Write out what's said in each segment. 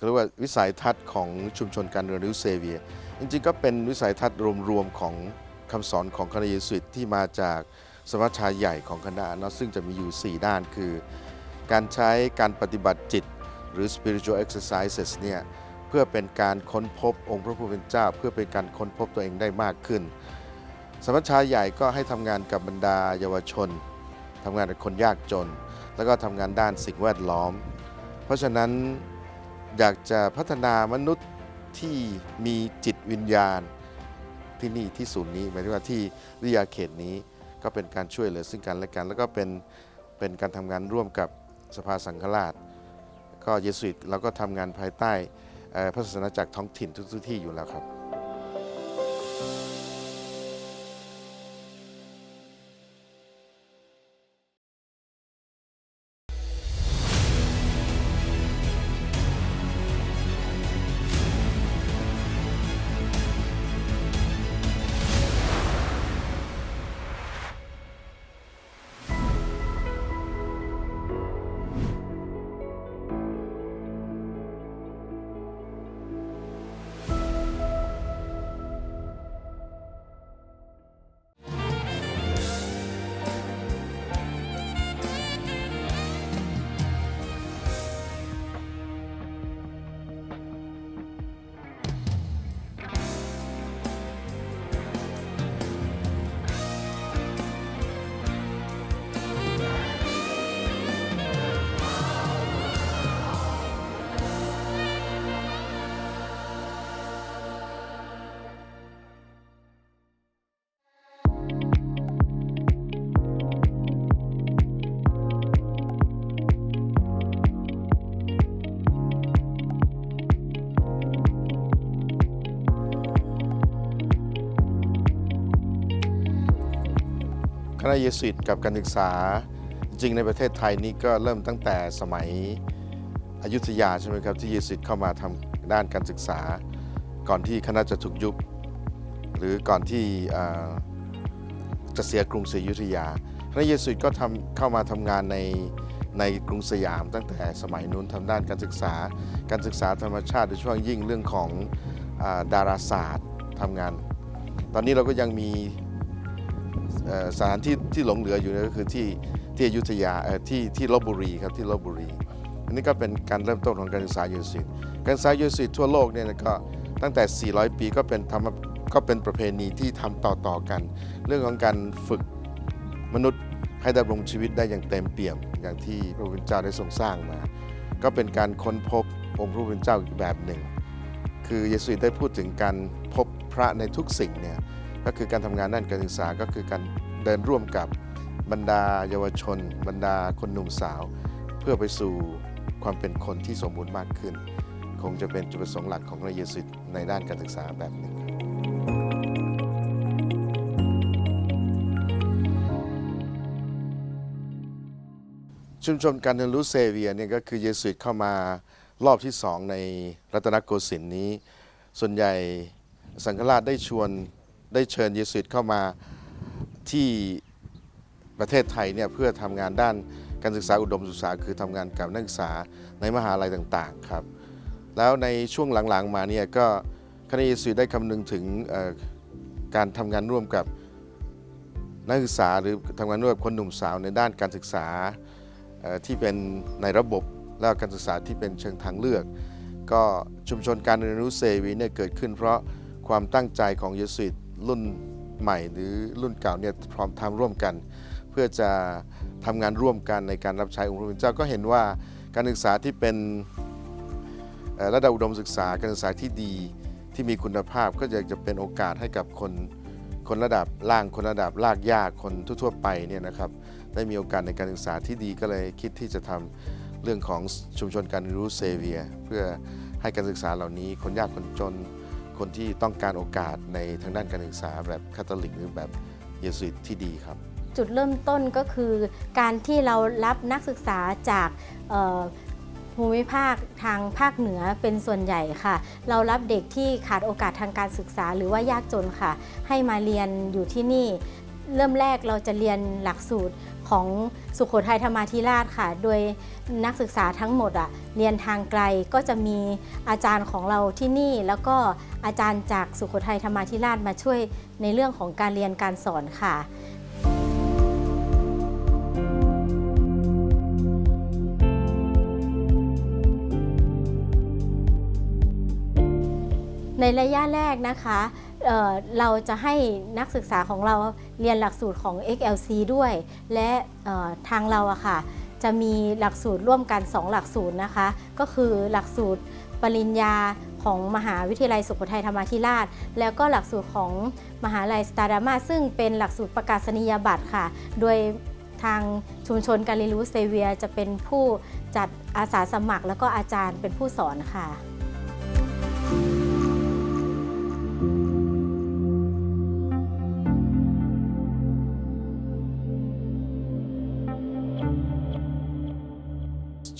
เขาเรียกว่าวิสัยทัศน์ของชุมชนการเรียนรู้เซเวีย จริงๆ ก็เป็นวิสัยทัศน์รวมๆของคำสอนของคณะเยสุิตที่มาจากสมัชชาใหญ่ของคณะนะซึ่งจะมีอยู่ 4 ด้านคือ การใช้การปฏิบัติจิต หรือ spiritual exercises เนี่ยเพื่อเป็นการค้นพบองค์พระผู้เป็นเจ้า เพื่อเป็นการค้นพบตัวเองได้มากขึ้น สมัชชาใหญ่ก็ให้ทำงานกับบรรดาเยาวชนทำงานกับคนยากจน แล้วก็ทำงานด้านสิ่งแวดล้อม เพราะฉะนั้น อยากจะพัฒนามนุษย์ที่มีจิตวิญญาณที่นี่ที่ศูนย์นี้หมายถึงว่าที่วิทยาเขตนี้ก็เป็นการช่วยเหลือซึ่งกันและกัน แล้วก็เป็นเป็นการทำงานร่วมกับสภาสังฆราช ก็เยสุิตเราก็ทำงานภายใต้พระศาสนาจักรท้องถิ่นทุกที่อยู่แล้วครับ คณะเยสุิตกับการศึกษาจริงในประเทศไทยนี่ก็เริ่มตั้งแต่สมัยอยุธยาใช่ไหมครับที่เยสุิตเข้ามาทำด้านการศึกษา ก่อนที่คณะจะถูกยุบหรือก่อนที่จะเสียกรุงศรีอยุธยาคณะเยสุิตก็ทำเข้ามาทำงานในในกรุงสยามตั้งแต่สมัยนู้นทำด้านการศึกษา การศึกษาธรรมชาติโดยเฉพาะยิ่งเรื่องของอาดาราศาสตร์ทำงาน ตอนนี้เราก็ยังมี สถานที่ที่หลงเหลืออยู่เนี่ยก็คือที่ที่อยุธยาที่ที่ลบบุรีครับที่ลบบุรี อันนี้ก็เป็นการเริ่มต้นของการศึกษายูสิตการศึกษายูสิตทั่วโลกเนี่ยก็ตั้งแต่ 400 ปีก็เป็นธรรมก็เป็นประเพณีที่ทำต่อๆกัน เรื่องของการฝึกมนุษย์ให้ดำรงชีวิตได้อย่างเต็มเปี่ยม อย่างที่พระผู้เป็นเจ้าได้ทรงสร้างมา ก็เป็นการค้นพบองค์พระผู้เป็นเจ้าอีกแบบหนึ่ง คือเยสุอิได้พูดถึงการพบพระในทุกสิ่งเนี่ย ก็คือการทำงานด้านการศึกษาก็คือการเดินร่วมกับบรรดาเยาวชน บรรดาคนหนุ่มสาว เพื่อไปสู่ความเป็นคนที่สมบูรณ์มากขึ้น คงจะเป็นจุดประสงค์หลักของพระเยซูในด้านการศึกษาแบบหนึ่งชุมชนการเรียนรู้เซเวียเนี่ยก็คือเยสุิตเข้ามารอบที่สองในรัตนโกสินทร์นี้ ส่วนใหญ่สังฆราชได้ชวน ได้เชิญเยสุิตเข้ามาที่ประเทศไทยเนี่ยเพื่อทำงานด้านการศึกษาอุดมศึกษาคือทำงานกับนักศึกษาในมหาลัยต่างๆครับแล้วในช่วงหลังๆมาเนี่ยก็คณะเยสุิตได้คำนึงถึงการทำงานร่วมกับนักศึกษาหรือทำงานร่วมกับคนหนุ่มสาวในด้านการศึกษาที่เป็นในระบบและการศึกษาที่เป็นเชิงทางเลือก ก็ชุมชนการเรียนรู้เซวีเนี่ยเกิดขึ้นเพราะความตั้งใจของเยสุิต รุ่นใหม่หรือรุ่นเก่าเนี่ยพร้อมทำร่วมกัน เพื่อจะทำงานร่วมกันในการรับใช้องค์พระผู้เป็นเจ้าก็เห็นว่าการศึกษาที่เป็นระดับอุดมศึกษาการศึกษาที่ดีที่มีคุณภาพก็อยากจะเป็นโอกาสให้กับคนคนระดับล่างคนระดับลากยากคนทั่ว ๆ ไปเนี่ยนะครับได้มีโอกาสในการศึกษาที่ดีก็เลยคิดที่จะทำเรื่องของชุมชนการเรียนรู้เซเวีย เพื่อให้การศึกษาเหล่านี้คนยากคนจน คนที่ต้องการโอกาสในทางด้านการศึกษาแบบคาทอลิกหรือแบบเยสุอิตที่ดีครับ จุดเริ่มต้นก็คือการที่เรารับนักศึกษาจากภูมิภาคทางภาคเหนือเป็นส่วนใหญ่ค่ะ เรารับเด็กที่ขาดโอกาสทางการศึกษาหรือว่ายากจนค่ะ ให้มาเรียนอยู่ที่นี่ เริ่มแรกเราจะเรียนหลักสูตรของสุขโขทัยธรรมาธิราชค่ะ โดยนักศึกษาทั้งหมดอะเรียนทางไกลก็จะมีอาจารย์ของเราที่นี่ แล้วก็อาจารย์จากสุขโขทัยธรรมาธิราชมาช่วยในเรื่องของการเรียนการสอนค่ะในระยะแรกนะคะ เเราจะให้นักศึกษาของเราเรียนหลักสูตรของ XLC ด้วย และทางเราอะค่ะจะมีหลักสูตรร่วมกัน 2 หลักสูตรนะคะ ก็คือหลักสูตรปริญญาของมหาวิทยาลัยสุโขทัยธรรมาธิราช แล้วก็หลักสูตรของมหาลัยสตาร์ดามาซึ่งเป็นหลักสูตรประกาศนียบัตรค่ะ โดยทางชุมชนการเรียนรู้เซเวียจะเป็นผู้จัดอาสาสมัคร แล้วก็อาจารย์เป็นผู้สอนค่ะ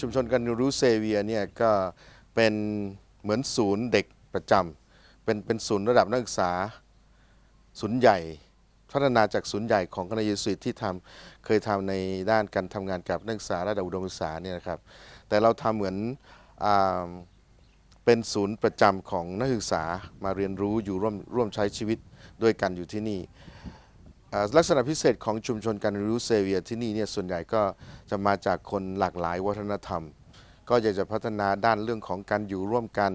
ชุมชนการเรียนรู้เซเวียเนี่ยก็เป็นเหมือนศูนย์เด็กประจำเป็นเป็นศูนย์ระดับนักศึกษาศูนย์ใหญ่ พัฒนาจากศูนย์ใหญ่ของคณะเยสุิตที่ทำเคยทำในด้านการทำงานกับนักศึกษาระดับอุดมศึกษาเนี่ยนะครับ แต่เราทำเหมือนอเป็นศูนย์ประจำของนักศึกษามาเรียนรู้อยู่ร่วมร่วมใช้ชีวิตด้วยกันอยู่ที่นี่ ลักษณะพิเศษของชุมชนการเรียนรู้เซเวียที่นี่เนี่ยส่วนใหญ่ก็จะมาจากคนหลากหลายวัฒนธรรม ก็อยากจะพัฒนาด้านเรื่องของการอยู่ร่วมกัน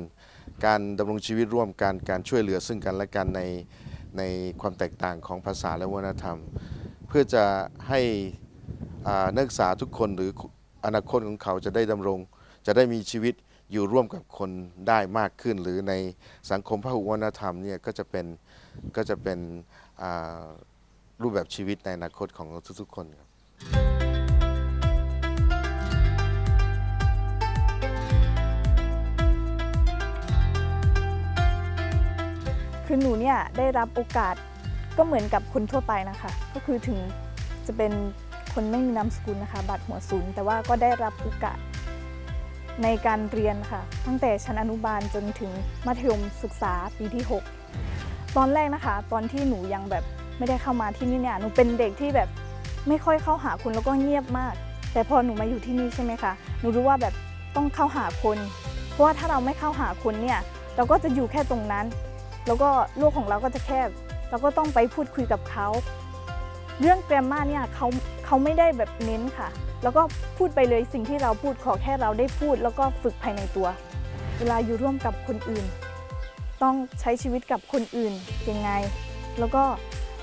การดำรงชีวิตร่วมกัน การช่วยเหลือซึ่งกันและกันในในความแตกต่างของภาษาและวัฒนธรรม เพื่อจะให้นักศึกษาทุกคนหรืออนาคตของเขาจะได้ดำรง จะได้มีชีวิตอยู่ร่วมกับคนได้มากขึ้น หรือในสังคมพหุวัฒนธรรมเนี่ยก็จะเป็นก็จะเป็น รูปแบบชีวิตในอนาคตของทุกๆคนครับคือหนูเนี่ยได้รับโอกาสก็เหมือนกับคนทั่วไปนะคะ ก็คือถึงจะเป็นคนไม่มีนามสกุลนะคะ บัตรหัวศูนย์แต่ว่าก็ได้รับโอกาสในการเรียนค่ะ ตั้งแต่ชั้นอนุบาลจนถึงมัธยมศึกษาปีที่ 6 ตอนแรกนะคะ ตอนที่หนูยังแบบ ไม่ได้เข้ามาที่นี่เนี่ยหนูเป็นเด็กที่แบบไม่ค่อยเข้าหาคนแล้วก็เงียบมาก แต่พอหนูมาอยู่ที่นี่ใช่ไหมคะหนูรู้ว่าแบบต้องเข้าหาคน เพราะว่าถ้าเราไม่เข้าหาคนเนี่ยเราก็จะอยู่แค่ตรงนั้น แล้วก็โลกของเราก็จะแคบเราก็ต้องไปพูดคุยกับเขาเรื่องแกรมมาเนี่ยเขาเขาไม่ได้แบบเน้นค่ะ แล้วก็พูดไปเลยสิ่งที่เราพูดขอแค่เราได้พูด แล้วก็ฝึกภายในตัว เวลาอยู่ร่วมกับคนอื่น ต้องใช้ชีวิตกับคนอื่นยังไง แล้วก็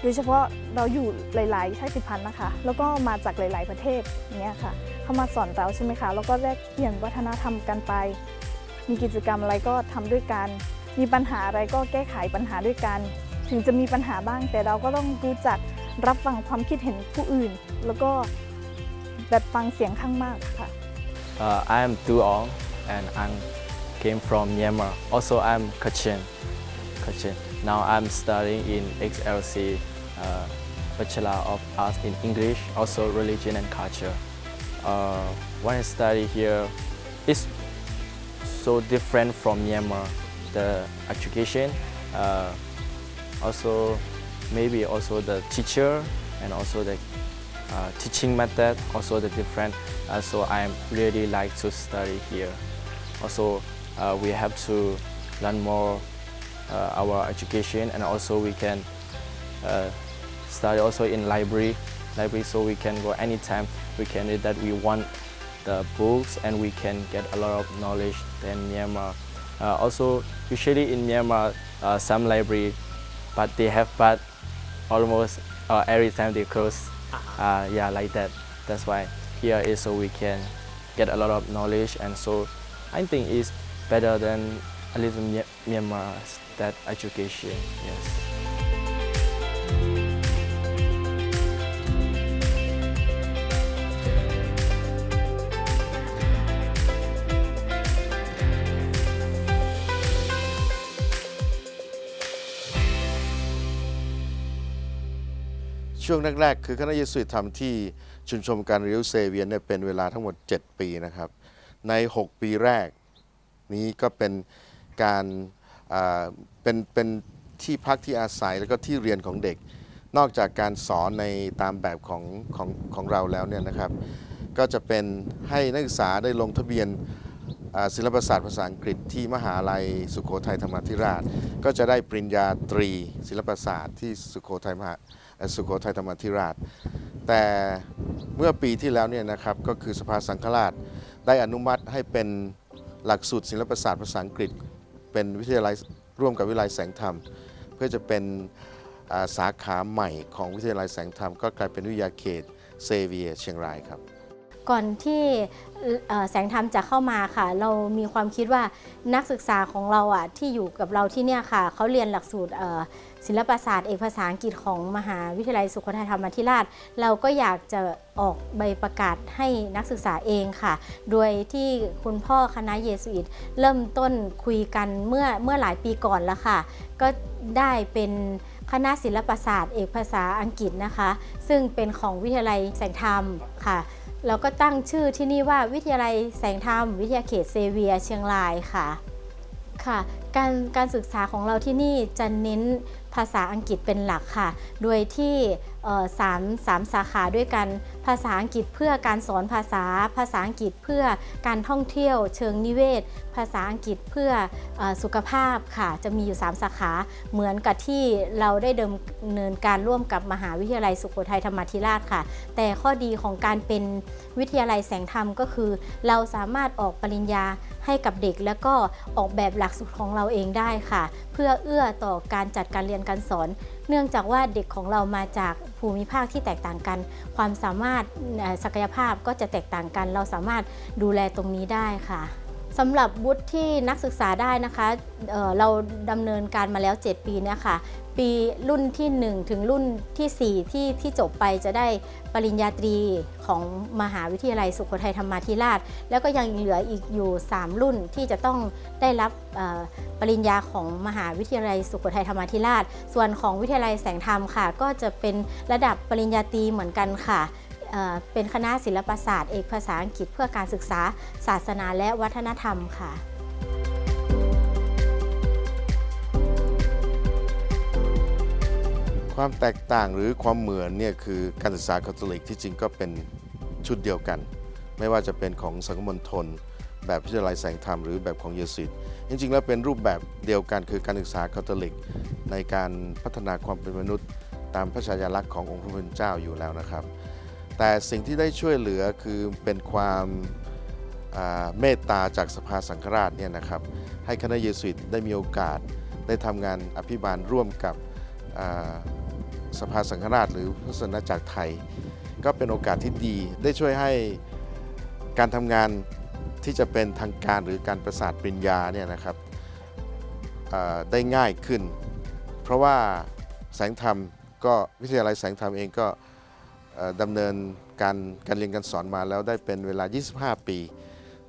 โดยเฉพาะเราอยู่หลาย ๆ ชาติพันธุ์นะคะ แล้วก็มาจากหลาย ๆ ประเทศเนี้ยค่ะ เข้ามาสอนเราใช่ไหมคะ แล้วก็แลกเปลี่ยนวัฒนธรรมกันไป มีกิจกรรมอะไรก็ทำด้วยกัน มีปัญหาอะไรก็แก้ไขปัญหาด้วยกัน ถึงจะมีปัญหาบ้าง แต่เราก็ต้องรู้จักรับฟังความคิดเห็นผู้อื่น แล้วก็แบบฟังเสียงข้างมากค่ะ Uh, I am Du Ong and I came from Myanmar. Also, I'm Kachin. Kachin. Now I'm studying in XLC uh, Bachelor of Arts in English, also Religion and Culture. Uh, when I study here, it's so different from Myanmar. The education, uh, also maybe also the teacher and also the uh, teaching method also the different uh, so I really like to study here also uh, we have to learn more uh, our education and also we can study also in library library so we can go anytime. We can read that. We want the books and we can get a lot of knowledge than Myanmar. Uh, also usually in Myanmar uh, some library but they have but almost uh, every time they close. Uh, yeah like that. That's why here is so we can get a lot of knowledge and so i think it's better than a little Mya- myanmar that education. Yes ช่วงแรกๆ คือคณะเยสุวิตทำที่ชุมชนการเรียนรู้เซเวียนเนี่ยเป็นเวลาทั้งหมด 7 ปีนะครับ ใน 6 ปีแรก นี้ก็เป็นการเป็นเป็นที่พักที่อาศัยแล้วก็ที่เรียนของเด็ก นอกจากการสอนในตามแบบของของของเราแล้วเนี่ยนะครับ ก็จะเป็นให้นักศึกษาได้ลงทะเบียนศิลปศาสตร์ภาษาอังกฤษที่มหาลัยสุโขทัยธรรมาธิราช ก็จะได้ปริญญาตรีศิลปศาสตร์ที่สุโขทัยมหา สุโขทัยธรรมธิราช แต่เมื่อปีที่แล้วเนี่ยนะครับก็คือสภาสังฆราชได้อนุมัติให้เป็นหลักสูตรศิลปศาสตร์ภาษาอังกฤษ เป็นวิทยาลัยร่วมกับวิทยาลัยแสงธรรม เพื่อจะเป็นสาขาใหม่ของวิทยาลัยแสงธรรม ก็กลายเป็นวิทยาเขตเซเวียเชียงรายครับ ก่อนที่แสงธรรมจะเข้ามาค่ะ เรามีความคิดว่านักศึกษาของเราอะที่อยู่กับเราที่เนี่ยค่ะเขาเรียนหลักสูตรศิลปศาสตร์เอกภาษาอังกฤษของมหาวิทยาลัยสุโขทัยธรรมาธิราช เราก็อยากจะออกใบประกาศให้นักศึกษาเองค่ะ โดยที่คุณพ่อคณะเยสุอิตเริ่มต้นคุยกันเมื่อเมื่อหลายปีก่อนแล้วค่ะ ก็ได้เป็นคณะศิลปศาสตร์เอกภาษาอังกฤษนะคะ ซึ่งเป็นของวิทยาลัยแสงธรรมค่ะ เราก็ตั้งชื่อที่นี่ว่าวิทยาลัยแสงธรรม วิทยาเขตเซเวียเชียงรายค่ะค่ะการการศึกษาของเราที่นี่จะเน้นภาษาอังกฤษเป็นหลักค่ะ โดยที่ สามสามสาขาด้วยกัน ภาษาอังกฤษเพื่อการสอนภาษา ภาษาอังกฤษเพื่อการท่องเที่ยว เชิงนิเวศ ภาษาอังกฤษเพื่อออสุขภาพค่ะ จะมีอยู่ 3 สาขา เหมือนกับที่เราได้ดำเนินการร่วมกับมหาวิทยาลัยสุโขทัยธรรมาธิราชค่ะ แต่ข้อดีของการเป็นวิทยาลัยแสงธรรมก็คือ เราสามารถออกปริญญาให้กับเด็ก แล้วก็ออกแบบหลักสูตรของเราเองได้ค่ะ เพื่อเอื้อต่อการจัดการเรียนการสอนเนื่องจากว่าเด็กของเรามาจากภูมิภาคที่แตกต่างกัน ความสามารถศักยภาพก็จะแตกต่างกัน เราสามารถดูแลตรงนี้ได้ค่ะสำหรับวุฒิที่นักศึกษาได้นะคะเเราดำเนินการมาแล้ว 7 ปีเนี่ยค่ะ ปีรุ่นที่ 1 ถึงรุ่นที่ 4 ที่ที่จบไปจะได้ปริญญาตรีของมหาวิทยาลัยสุโขทัยธรรมาธิราช แล้วก็ยังเหลืออีกอยู่ 3 รุ่นที่จะต้องได้รับปริญญาของมหาวิทยาลัยสุโขทัยธรรมาธิราช ส่วนของวิทยาลัยแสงธรรมค่ะ ก็จะเป็นระดับปริญญาตรีเหมือนกันค่ะเป็นคณะศิลปศาสตร์เอกภาษาอังกฤษเพื่อการศึกษาศาสนาและวัฒนธรรมค่ะ ความแตกต่างหรือความเหมือนเนี่ยคือการศึกษาคาทอลิกที่จริงก็เป็นชุดเดียวกัน ไม่ว่าจะเป็นของสังคมณฑลแบบวิทยาลัยแสงธรรมหรือแบบของเยสุอิตจริงๆ แล้วเป็นรูปแบบเดียวกันคือการศึกษาคาทอลิก ในการพัฒนาความเป็นมนุษย์ ตามพระชายาลักษณ์ขององค์พระผู้เป็นเจ้าอยู่แล้วนะครับ แต่สิ่งที่ได้ช่วยเหลือคือเป็นความเมตตาจากสภาสังฆราชเนี่ยนะครับให้คณะเยสุิตได้มีโอกาสได้ทำงานอภิบาลร่วมกับ สภาสังฆราชหรือพระศาสนาจักไทย ก็เป็นโอกาสที่ดีได้ช่วยให้การทำงานที่จะเป็นทางการหรือการประสาทปริญญาเนี่ยนะครับได้ง่ายขึ้น เพราะว่าแสงธรรมก็วิทยาลัยแสงธรรมเองก็ดำเนินการการเรียนการสอนมาแล้วได้เป็นเวลา 25 ปี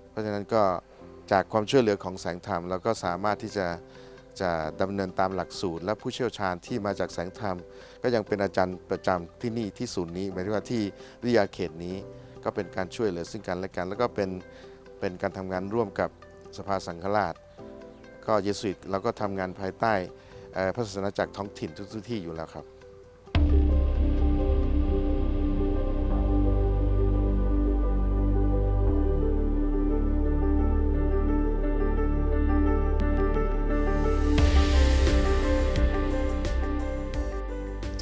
เพราะฉะนั้นก็จากความช่วยเหลือของแสงธรรมเราก็สามารถที่จะ จะดำเนินตามหลักสูตร และผู้เชี่ยวชาญที่มาจากแสงธรรม ก็ยังเป็นอาจารย์ประจำที่นี่ที่ศูนย์นี้หมายถึงว่าที่วิทยาเขตนี้ก็เป็นการช่วยเหลือซึ่งกันและกัน แล้วก็เป็นเป็นการทำงานร่วมกับสภาสังฆราช ก็เยสุิตเราก็ทำงานภายใต้พระศาสนาจักรท้องถิ่นทุกที่อยู่แล้วครับ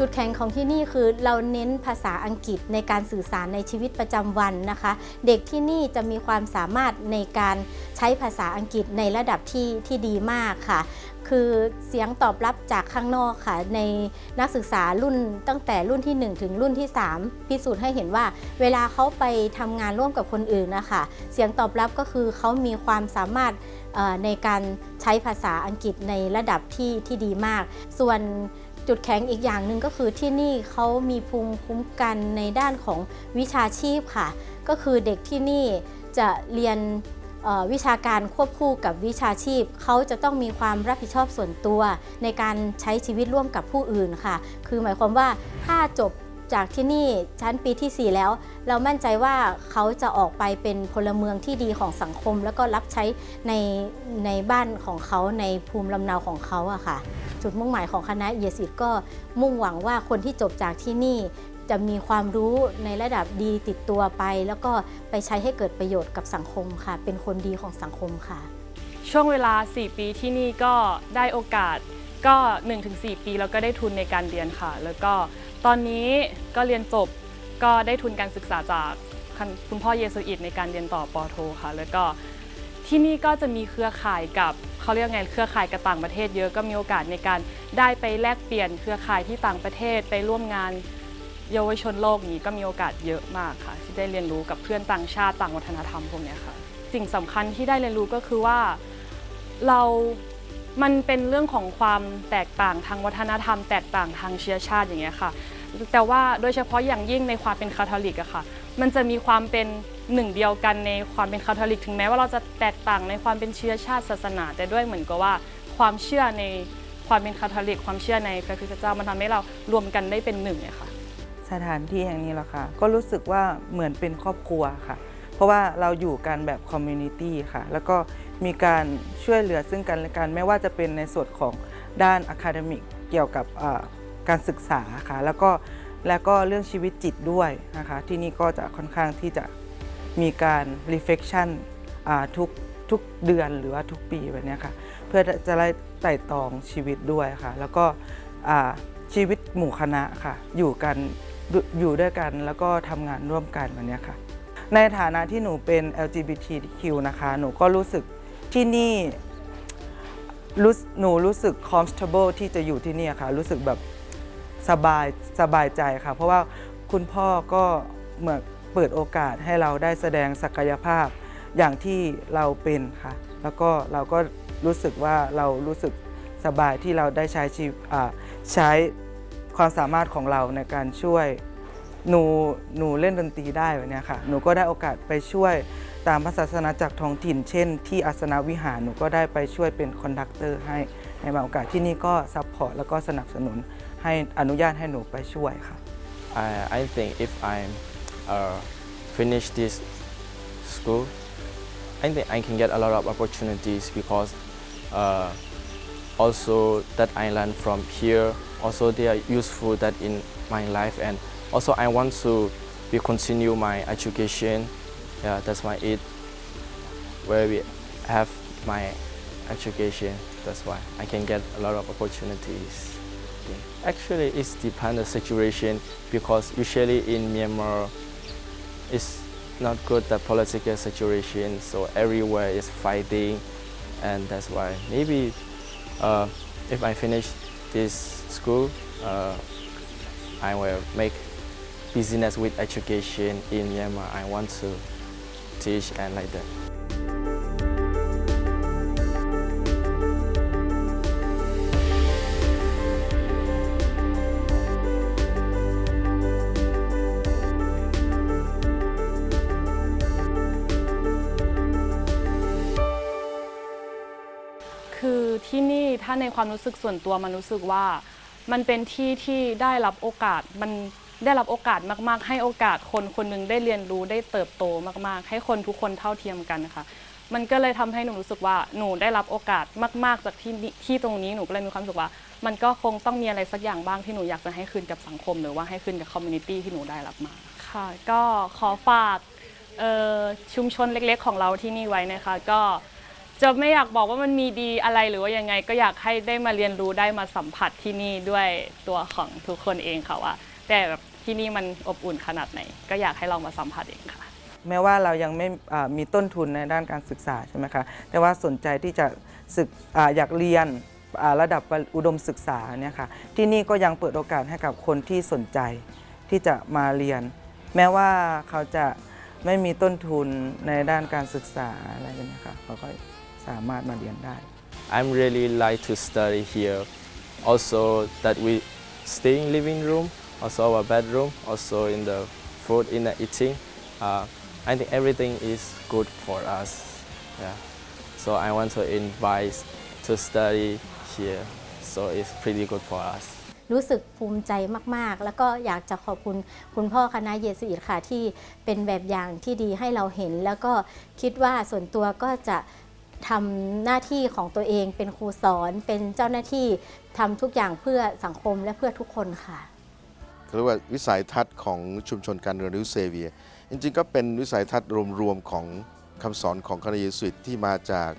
จุดแข็งของที่นี่คือเราเน้นภาษาอังกฤษในการสื่อสารในชีวิตประจำวันนะคะ เด็กที่นี่จะมีความสามารถในการใช้ภาษาอังกฤษในระดับที่ที่ดีมากค่ะ คือเสียงตอบรับจากข้างนอกค่ะ ในนักศึกษารุ่นตั้งแต่รุ่นที่ 1 ถึงรุ่นที่ 3 พิสูจน์ให้เห็นว่า เวลาเขาไปทำงานร่วมกับคนอื่นนะคะเสียงตอบรับก็คือเขามีความสามารถในการใช้ภาษาอังกฤษในระดับที่ที่ดีมาก ส่วน จุดแข็งอีกอย่างหนึ่งก็คือที่นี่เขามีภูมิคุ้มกันในด้านของวิชาชีพค่ะ ก็คือเด็กที่นี่จะเรียนวิชาการควบคู่กับวิชาชีพ เขาจะต้องมีความรับผิดชอบส่วนตัว ในการใช้ชีวิตร่วมกับผู้อื่นค่ะ คือหมายความว่าถ้าจบ จากที่นี่ชั้นปีที่ 4 แล้ว เรามั่นใจว่าเขาจะออกไปเป็นพลเมืองที่ดีของสังคม แล้วก็รับใช้ในในบ้านของเขาในภูมิลำเนาของเขาอะค่ะ จุดมุ่งหมายของคณะเยสิตก็มุ่งหวังว่าคนที่จบจากที่นี่จะมีความรู้ในระดับดีติดตัวไป แล้วก็ไปใช้ให้เกิดประโยชน์กับสังคมค่ะ เป็นคนดีของสังคมค่ะ ช่วงเวลา 4 ปีที่นี่ก็ได้โอกาส ก็ 1-4 ปีแล้วก็ได้ทุนในการเรียนค่ะ แล้วก็ตอนนี้ก็เรียนจบก็ได้ทุนการศึกษาจากคุณพ่อเยซูอิตในการเรียนต่อปอโทค่ะ แล้วก็ที่นี่ก็จะมีเครือข่ายกับเขาเรียกไงเครือข่ายกับต่างประเทศเยอะก็มีโอกาสในการได้ไปแลกเปลี่ยนเครือข่ายที่ต่างประเทศไปร่วมงานเยาวชนโลกนี้ก็มีโอกาสเยอะมากค่ะ ที่ได้เรียนรู้กับเพื่อนต่างชาติต่างวัฒนธรรมพวกนี้ค่ะ สิ่งสำคัญที่ได้เรียนรู้ก็คือว่าเรา มันเป็นเรื่องของความแตกต่างทางวัฒนธรรม แตกต่างทางเชื้อชาติอย่างเงี้ยค่ะ แต่ว่าโดยเฉพาะอย่างยิ่งในความเป็นคาทอลิกอะค่ะ มันจะมีความเป็นหนึ่งเดียวกันในความเป็นคาทอลิก ถึงแม้ว่าเราจะแตกต่างในความเป็นเชื้อชาติศาสนา แต่ด้วยเหมือนกับว่าความเชื่อในความเป็นคาทอลิก ความเชื่อในพระคริสต์เจ้ามันทำให้เรารวมกันได้เป็นหนึ่งอะค่ะ สถานที่แห่งนี้แหละค่ะ ก็รู้สึกว่าเหมือนเป็นครอบครัวค่ะ ราะว่าเราอยู่กันแบบคอมมูนิตี้ค่ะ แล้วก็มีการช่วยเหลือซึ่งกันและกันไม่ว่าจะเป็นในส่วนของด้านอะคาเดมิกเกี่ยวกับการศึกษาค่ะแล้วก็แล้วก็เรื่องชีวิตจิตด้วยนะคะ ที่นี่ก็จะค่อนข้างที่จะมีการ reflection อ่าทุกทุกเดือนหรือว่าทุกปีแบบนี้ค่ะเพื่อจะได้ไต่ตองชีวิตด้วยค่ะ แล้วก็ชีวิตหมู่คณะค่ะ อยู่กันอยู่ด้วยกันแล้วก็ทำงานร่วมกันแบบนี้ค่ะ ในฐานะที่หนูเป็น LGBTQ นะคะ หนูก็รู้สึกที่นี่รู้หนูรู้สึก comfortable ที่จะอยู่ที่นี่ค่ะ รู้สึกแบบสบายสบายใจค่ะ เพราะว่าคุณพ่อก็เหมือนเปิดโอกาสให้เราได้แสดงศักยภาพอย่างที่เราเป็นค่ะ แล้วก็เราก็รู้สึกว่าเรารู้สึกสบายที่เราได้ใช้ชีใช้ความสามารถของเราในการช่วย หนูหนูเล่นดนตรีได้แบบนี้ค่ะหนูก็ได้โอกาสไปช่วยตามพระศาสนาจักรท้องถิ่น เช่น ที่อาสนวิหารหนูก็ได้ไปช่วยเป็นคอนดักเตอร์ให้ในบางโอกาสที่นี่ก็ซัพพอร์ตแล้วก็สนับสนุนให้อนุญาตให้หนูไปช่วยค่ะ I, I think if I uh, finish this school, I think I can get a lot of opportunities because uh, also that I learn from here, also they are useful that in my life and also I want to be continue my education. Yeah, that's why it where we have my education. That's why I can get a lot of opportunities. Actually, it's depend on the situation because usually in Myanmar, it's not good the political situation. So everywhere is fighting, and that's why maybe uh, if I finish this school, uh, I will make business with education in Myanmar. I want to teach and like that. คือที่นี่ถ้าในความรู้สึกส่วนตัวมันรู้สึกว่า มันเป็นที่ที่ได้รับโอกาสมัน ได้รับโอกาสมาก ๆ ให้โอกาสคนคนหนึงได้เรียนรู้ได้เติบโตมาก ๆ ให้คนทุกคนเท่าเทียมกันนะคะมันก็เลยทำให้หนูรู้สึกว่าหนูได้รับโอกาสมาก ๆ จากที่ที่ตรงนี้หนูก็เลยมีความรู้สึกว่า มันก็คงต้องมีอะไรสักอย่างบ้างที่หนูอยากจะให้คืนกับสังคม หรือว่าให้คืนกับคอมมูนิตี้ที่หนูได้รับมาค่ะ ก็ขอฝากชุมชนเล็ก ๆ ของเราที่นี่ไว้นะคะ ก็จะไม่อยากบอกว่ามันมีดีอะไรหรือว่ายังไง ก็อยากให้ได้มาเรียนรู้ได้มาสัมผัสที่นี่ด้วยตัวของทุกคนเองค่ะว่าแต่แบบ ที่นี่มันอบอุ่นขนาดไหน ก็อยากให้ลองมาสัมผัสเองค่ะ แม้ว่าเรายังไม่อ่ามีต้นทุนในด้านการศึกษาใช่ไหมคะแต่ว่าสนใจที่จะศึกอาอยากเรียนอ่าระดับอุดมศึกษาเนี่ยค่ะที่นี่ก็ยังเปิดโอกาสให้กับคนที่สนใจที่จะมาเรียน แม้ว่าเขาจะไม่มีต้นทุนในด้านการศึกษาอะไรแบบเนี้ยค่ะเขาก็สามารถมาเรียนได้ I'm really like to study here. Also that we stay in living room, also our bedroom, also in the food in the eating. Uh, I think everything is good for us. Yeah. So I want to invite to study here. So it's pretty good for us. รู้สึกภูมิใจมาก ๆ แล้วก็อยากจะขอบคุณคุณพ่อคณะเยสุอิตค่ะที่เป็นแบบอย่างที่ดีให้เราเห็น แล้วก็คิดว่าส่วนตัวก็จะทำหน้าที่ของตัวเองเป็นครูสอนเป็นเจ้าหน้าที่ทำทุกอย่างเพื่อสังคมและเพื่อทุกคนค่ะ เรียกว่าวิสัยทัศน์ของชุมชนการเรียนรู้เซเวีย จริงๆ ก็เป็นวิสัยทัศน์รวมๆของคำสอนของคณะเยสุิตที่มาจาก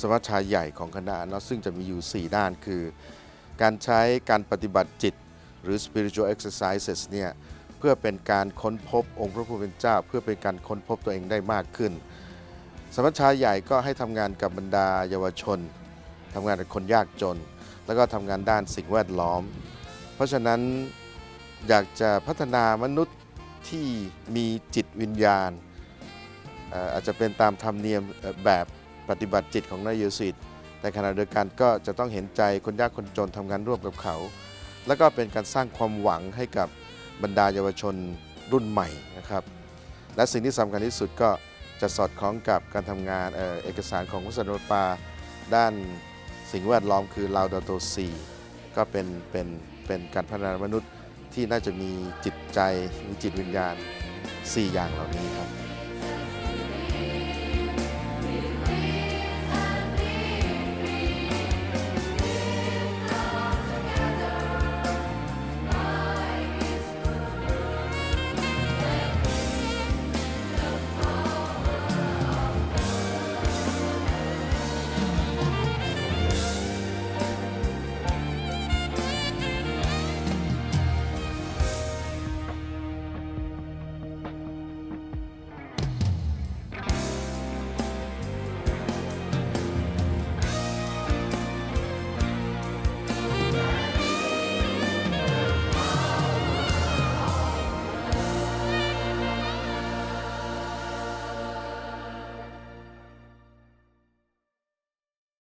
สมัชชาใหญ่ของคณะเนาะซึ่งจะมีอยู่ 4 ด้านคือ การใช้การปฏิบัติจิต หรือ spiritual exercises เนี่ยเพื่อเป็นการค้นพบองค์พระผู้เป็นเจ้า เพื่อเป็นการค้นพบตัวเองได้มากขึ้น สมัชชาใหญ่ก็ให้ทำงานกับบรรดาเยาวชนทำงานกับคนยากจน แล้วก็ทำงานด้านสิ่งแวดล้อม เพราะฉะนั้น อยากจะพัฒนามนุษย์ที่มีจิตวิญญาณ อาจจะเป็นตามธรรมเนียมแบบปฏิบัติจิตของนายเยสิตแต่ขณะเดียวกันก็จะต้องเห็นใจคนยากคนจนทำงานร่วมกับเขา แล้วก็เป็นการสร้างความหวังให้กับบรรดาเยาวชนรุ่นใหม่นะครับ และสิ่งที่สำคัญที่สุดก็จะสอดคล้องกับการทำงานเออเอกสารของพุทธศาสนาปาด้านสิ่งแวดล้อมคือลาวดาโตซีก็เป็นเป็นเป็นการพัฒนามนุษย์ ที่น่าจะมีจิตใจมีจิตวิญญาณ 4 อย่างเหล่านี้ครับ